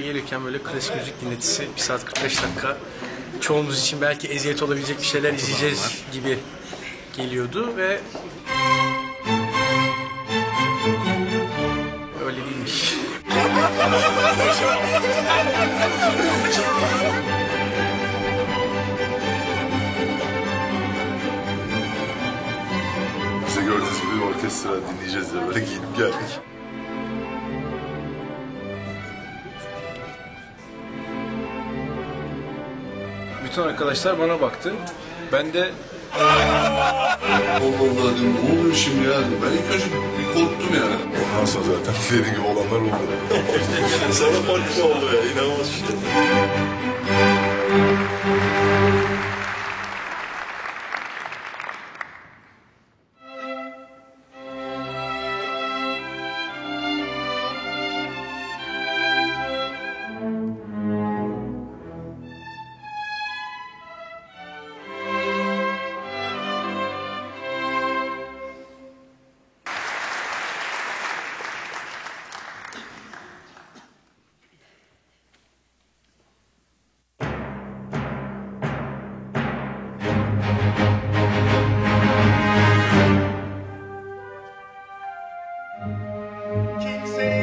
gelirken böyle klasik müzik dinletisi 1 saat 45 dakika. Çoğumuz için belki eziyet olabilecek bir şeyler izleyeceğiz gibi geliyordu ve öyle değilmiş. Bize gördüğünüz gibi orkestra dinleyeceğiz diye böyle giyinip geldik. Bütün arkadaşlar bana baktı. Ben de Allah Allah dedim ne oluyor şimdi ya? Ben ilk önce bir korktum yani. Ondan sonra zaten dediğim gibi olanlar oldu. Sonra farklı oldu ya inanılmaz işte. Keep saying